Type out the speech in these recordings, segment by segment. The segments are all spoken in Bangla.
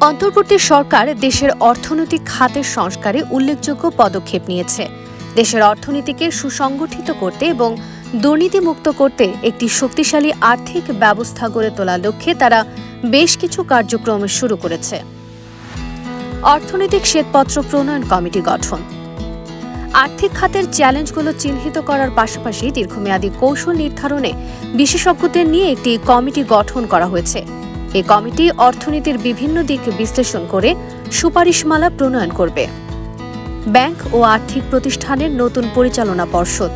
অন্তর্বর্তী সরকার দেশের অর্থনৈতিক খাতের সংস্কারে উল্লেখযোগ্য পদক্ষেপ নিয়েছে। দেশের অর্থনীতিকে সুসংগঠিত করতে এবং দুর্নীতিমুক্ত করতে একটি শক্তিশালী আর্থিক ব্যবস্থা গড়ে তোলার লক্ষ্যে তারা বেশ কিছু কার্যক্রম শুরু করেছে। অর্থনৈতিক শ্বেতপত্র প্রণয়ন কমিটি গঠন। আর্থিক খাতের চ্যালেঞ্জগুলো চিহ্নিত করার পাশাপাশি দীর্ঘমেয়াদী কৌশল নির্ধারণে বিশেষজ্ঞদের নিয়ে একটি কমিটি গঠন করা হয়েছে। এই কমিটি অর্থনীতির বিভিন্ন দিক বিশ্লেষণ করে সুপারিশমালা প্রণয়ন করবে। ব্যাংক ও আর্থিক প্রতিষ্ঠানের নতুন পরিচালনা পর্ষদ।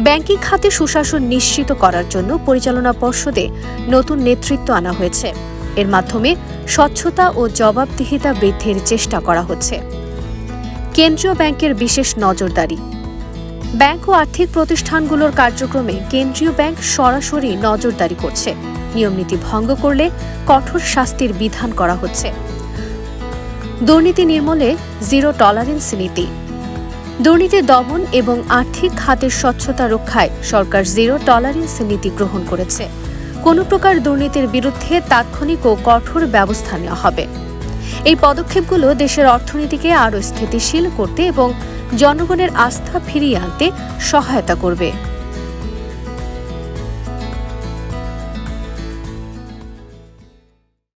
ব্যাংকিং খাতে সুশাসন নিশ্চিত করার জন্য পরিচালনা পর্ষদে নতুন নেতৃত্ব আনা হয়েছে। এর মাধ্যমে স্বচ্ছতা ও জবাবদিহিতা বৃদ্ধির চেষ্টা করা হচ্ছে। কেন্দ্রীয় ব্যাংকের বিশেষ নজরদারি। ব্যাংক ও আর্থিক প্রতিষ্ঠানগুলোর কার্যক্রমে কেন্দ্রীয় ব্যাংক সরাসরি নজরদারি করছে। নিয়মনীতি ভঙ্গ করলে কঠোর শাস্তির বিধান করা হচ্ছে। দুর্নীতি নির্মূলে জিরো টলারেন্স নীতি। দুর্নীতি দমন এবং আর্থিক খাতের স্বচ্ছতা রক্ষায় সরকার জিরো টলারেন্স নীতি গ্রহণ করেছে। কোনো প্রকার দুর্নীতির বিরুদ্ধে তাৎক্ষণিক ও কঠোর ব্যবস্থা নেওয়া হবে। এই পদক্ষেপগুলো দেশের অর্থনীতিকে আরও স্থিতিশীল করতে এবং জনগণের আস্থা ফিরিয়ে আনতে সহায়তা করবে।